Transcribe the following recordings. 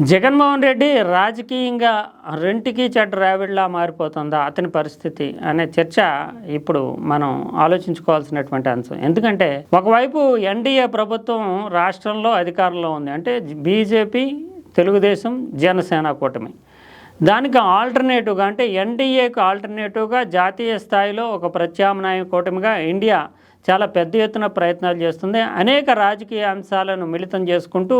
జగన్మోహన్ రెడ్డి రాజకీయంగా రెంటికి చెడ్డ రావిడ్లా మారిపోతుందా? అతని పరిస్థితి అనే చర్చ ఇప్పుడు మనం ఆలోచించుకోవాల్సినటువంటి అంశం. ఎందుకంటే ఒకవైపు ఎన్డీఏ ప్రభుత్వం రాష్ట్రంలో అధికారంలో ఉంది. అంటే బీజేపీ తెలుగుదేశం జనసేన కూటమి. దానికి ఆల్టర్నేటివ్గా అంటే ఎన్డీఏకి ఆల్టర్నేటివ్గా జాతీయ స్థాయిలో ఒక ప్రత్యామ్నాయ కూటమిగా ఇండియా చాలా పెద్ద ఎత్తున ప్రయత్నాలు చేస్తుంది. అనేక రాజకీయ అంశాలను మిళితం చేసుకుంటూ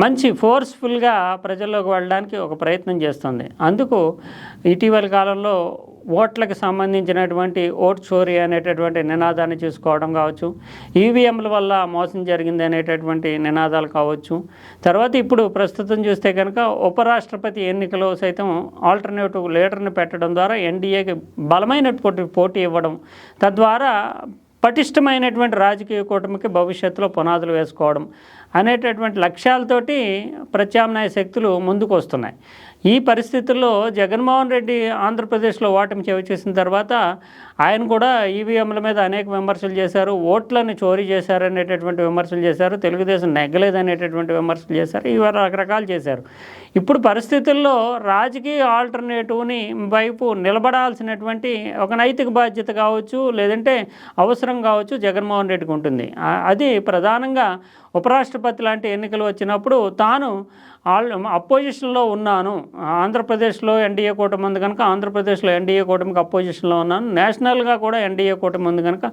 మంచి ఫోర్స్ఫుల్గా ప్రజల్లోకి వెళ్ళడానికి ఒక ప్రయత్నం చేస్తుంది. అందుకు ఇటీవల కాలంలో ఓట్లకు సంబంధించినటువంటి ఓట్ చోరీ అనేటటువంటి నినాదాన్ని చూసుకోవడం కావచ్చు ఈవీఎంల వల్ల మోసం జరిగింది అనేటటువంటి నినాదాలు కావచ్చు. తర్వాత ఇప్పుడు ప్రస్తుతం చూస్తే కనుక ఉపరాష్ట్రపతి ఎన్నికలో సైతం ఆల్టర్నేటివ్ లీడర్ని పెట్టడం ద్వారా ఎన్డీఏకి బలమైనటువంటి పోటీ ఇవ్వడం తద్వారా పటిష్టమైనటువంటి రాజకీయ కూటమికి భవిష్యత్తులో పునాదులు వేసుకోవడం అనేటటువంటి లక్ష్యాలతోటి ప్రత్యామ్నాయ శక్తులు ముందుకు వస్తున్నాయి ఈ పరిస్థితుల్లో జగన్మోహన్ రెడ్డి ఆంధ్రప్రదేశ్లో ఓటమి చెవి చేసిన తర్వాత ఆయన కూడా ఈవీఎంల మీద అనేక విమర్శలు చేశారు ఓట్లను చోరీ చేశారు అనేటటువంటి విమర్శలు చేశారు తెలుగుదేశం నెగ్గలేదనేటటువంటి విమర్శలు చేశారు ఇవి రకరకాలు చేశారు. ఇప్పుడు పరిస్థితుల్లో రాజకీయ ఆల్టర్నేటివ్ని వైపు నిలబడాల్సినటువంటి ఒక నైతిక బాధ్యత కావచ్చు లేదంటే అవసరం కావచ్చు జగన్మోహన్ రెడ్డికి ఉంటుంది. అది ప్రధానంగా ఉపరాష్ట్రపతి లాంటి ఎన్నికలు వచ్చినప్పుడు తాను ఆల్ అపోజిషన్లో ఉన్నాను ఆంధ్రప్రదేశ్లో ఎన్డీఏ కూటమి ఉంది కనుక ఆంధ్రప్రదేశ్లో ఎన్డీఏ కూటమికి అపోజిషన్లో ఉన్నాను. నేషనల్గా కూడా ఎన్డీఏ కూటమి ఉంది కనుక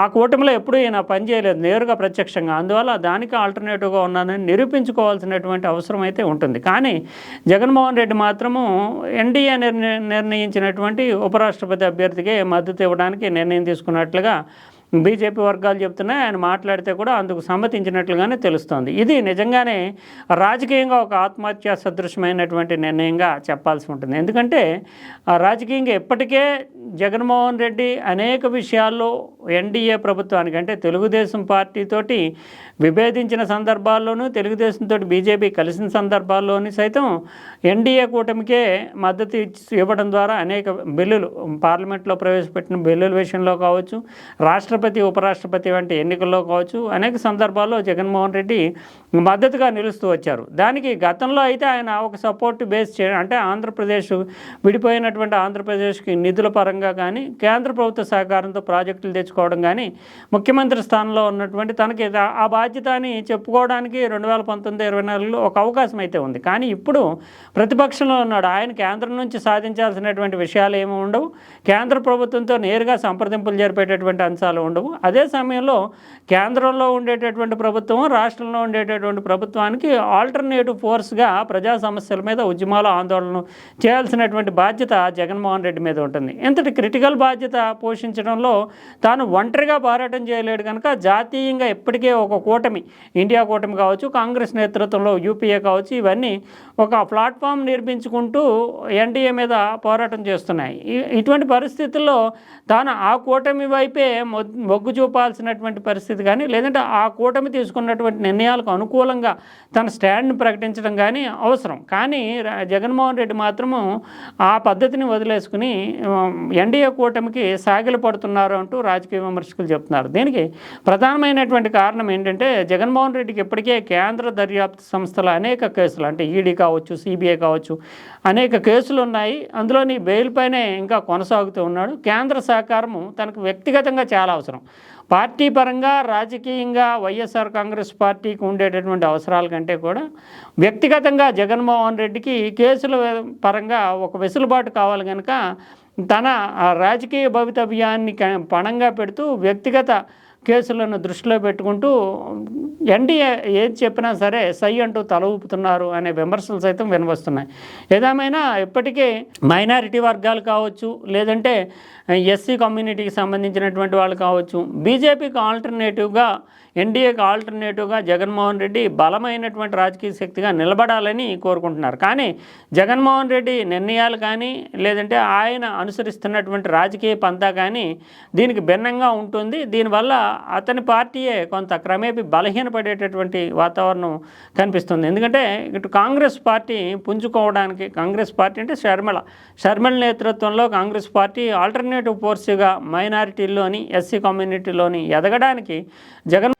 ఆ కూటమిలో ఎప్పుడూ ఈయన పనిచేయలేదు నేరుగా ప్రత్యక్షంగా. అందువల్ల దానికి ఆల్టర్నేటివ్గా ఉన్నానని నిరూపించుకోవాల్సినటువంటి అవసరం అయితే ఉంటుంది. కానీ జగన్మోహన్ రెడ్డి మాత్రము ఎన్డీఏ నిర్ణయించినటువంటి ఉపరాష్ట్రపతి అభ్యర్థికి మద్దతు ఇవ్వడానికి నిర్ణయం తీసుకున్నట్లుగా బీజేపీ వర్గాలు చెప్తున్నాయి ఆయన మాట్లాడితే కూడా అందుకు సమ్మతించినట్లుగానే తెలుస్తోంది. ఇది నిజంగానే రాజకీయంగా ఒక ఆత్మహత్య సదృశమైనటువంటి నిర్ణయంగా చెప్పాల్సి ఉంటుంది. ఎందుకంటే ఆ రాజకీయంగా ఇప్పటికే జగన్మోహన్ రెడ్డి అనేక విషయాల్లో ఎన్డీఏ ప్రభుత్వానికి అంటే తెలుగుదేశం పార్టీతోటి విభేదించిన సందర్భాల్లోనూ తెలుగుదేశంతో బీజేపీ కలిసిన సందర్భాల్లోని సైతం ఎన్డీఏ కూటమికే మద్దతు ఇచ్చి- ఇవ్వడం ద్వారా అనేక బిల్లులు పార్లమెంట్లో ప్రవేశపెట్టిన బిల్లుల విషయంలో కావచ్చు రాష్ట్ర రాష్ట్రపతి ఉపరాష్ట్రపతి వంటి ఎన్నికల్లో కావచ్చు అనేక సందర్భాల్లో జగన్మోహన్ రెడ్డి మద్దతుగా నిలుస్తూ వచ్చారు. దానికి గతంలో అయితే ఆయన ఒక సపోర్ట్ బేస్ చే అంటే ఆంధ్రప్రదేశ్ విడిపోయినటువంటి ఆంధ్రప్రదేశ్కి నిధుల పరంగా కానీ కేంద్ర ప్రభుత్వ సహకారంతో ప్రాజెక్టులు తెచ్చుకోవడం కానీ ముఖ్యమంత్రి స్థానంలో ఉన్నటువంటి తనకి ఆ బాధ్యత అని చెప్పుకోవడానికి రెండు వేల పంతొమ్మిది ఇరవై నాలుగులో ఒక అవకాశం అయితే ఉంది. కానీ ఇప్పుడు ప్రతిపక్షంలో ఉన్నాడు. ఆయన కేంద్రం నుంచి సాధించాల్సినటువంటి విషయాలు ఏమి ఉండవు. కేంద్ర ప్రభుత్వంతో నేరుగా సంప్రదింపులు జరిపేటటువంటి అంశాలు ఉండవు. అదే సమయంలో కేంద్రంలో ఉండేటటువంటి ప్రభుత్వం రాష్ట్రంలో ఉండేటటువంటి ప్రభుత్వానికి ఆల్టర్నేటివ్ ఫోర్స్గా ప్రజా సమస్యల మీద ఉద్యమాలు ఆందోళనలు చేయాల్సినటువంటి బాధ్యత జగన్మోహన్ రెడ్డి మీద ఉంటుంది. ఇంతటి క్రిటికల్ బాధ్యత పోషించడంలో తాను ఒంటరిగా పోరాటం చేయలేడు కనుక జాతీయంగా ఇప్పటికే ఒక కూటమి ఇండియా కూటమి కావచ్చు కాంగ్రెస్ నేతృత్వంలో యూపీఏ కావచ్చు ఇవన్నీ ఒక ప్లాట్ఫామ్ నిర్మించుకుంటూ ఎన్డీఏ మీద పోరాటం చేస్తున్నాయి. ఇటువంటి పరిస్థితుల్లో తాను ఆ కూటమి వైపే మొ- మొగ్గు చూపాల్సినటువంటి పరిస్థితి కానీ లేదంటే ఆ కూటమి తీసుకున్నటువంటి నిర్ణయాలకు అనుకూలంగా తన స్టాండ్ని ప్రకటించడం కానీ అవసరం. కానీ జగన్మోహన్ రెడ్డి మాత్రము ఆ పద్ధతిని వదిలేసుకుని ఎన్డీఏ కూటమికి సాగిలు పడుతున్నారు అంటూ రాజకీయ విమర్శకులు చెప్తున్నారు. దీనికి ప్రధానమైనటువంటి కారణం ఏంటంటే జగన్మోహన్ రెడ్డికి ఇప్పటికే కేంద్ర దర్యాప్తు సంస్థల అనేక కేసులు అంటే ఈడీ కావచ్చు సిబిఐ కావచ్చు అనేక కేసులు ఉన్నాయి. అందులోని బెయిల్ పైనే ఇంకా కొనసాగుతూ ఉన్నాడు. కేంద్ర సహకారము తనకు వ్యక్తిగతంగా చాలా అవసరం. పార్టీ పరంగా రాజకీయంగా వైఎస్ఆర్ కాంగ్రెస్ పార్టీకి ఉండేటటువంటి అవసరాల కంటే కూడా వ్యక్తిగతంగా జగన్మోహన్ రెడ్డికి కేసుల పరంగా ఒక వెసులుబాటు కావాలి కనుక తన ఆ రాజకీయ భవితవ్యాన్ని క- పణంగా పెడుతూ వ్యక్తిగత కేసులను దృష్టిలో పెట్టుకుంటూ ఎన్డీఏ ఏది చెప్పినా సరే సై అంటూ తల ఊపుతున్నారు అనే విమర్శలు సైతం వినవస్తున్నాయి ఏదేమైనా ఇప్పటికీ మైనారిటీ వర్గాలు కావచ్చు లేదంటే ఎస్సీ కమ్యూనిటీకి సంబంధించినటువంటి వాళ్ళు కావచ్చు బీజేపీకి ఆల్టర్నేటివ్గా ఎన్డీఏకి ఆల్టర్నేటివ్గా జగన్మోహన్ రెడ్డి బలమైనటువంటి రాజకీయ శక్తిగా నిలబడాలని కోరుకుంటున్నారు. కానీ జగన్మోహన్ రెడ్డి నిర్ణయాలు కానీ లేదంటే ఆయన అనుసరిస్తున్నటువంటి రాజకీయ పంతా కానీ దీనికి భిన్నంగా ఉంటుంది. దీనివల్ల అతని పార్టీయే కొంత క్రమేపీ బలహీనపడేటటువంటి వాతావరణం కనిపిస్తుంది. ఎందుకంటే ఇటు కాంగ్రెస్ పార్టీ పుంజుకోవడానికి కాంగ్రెస్ పార్టీ అంటే షర్మిల షర్మిళ నేతృత్వంలో కాంగ్రెస్ పార్టీ ఆల్టర్నేటివ్ ఫోర్స్గా మైనారిటీల్లోని ఎస్సీ కమ్యూనిటీలోని ఎదగడానికి జగన్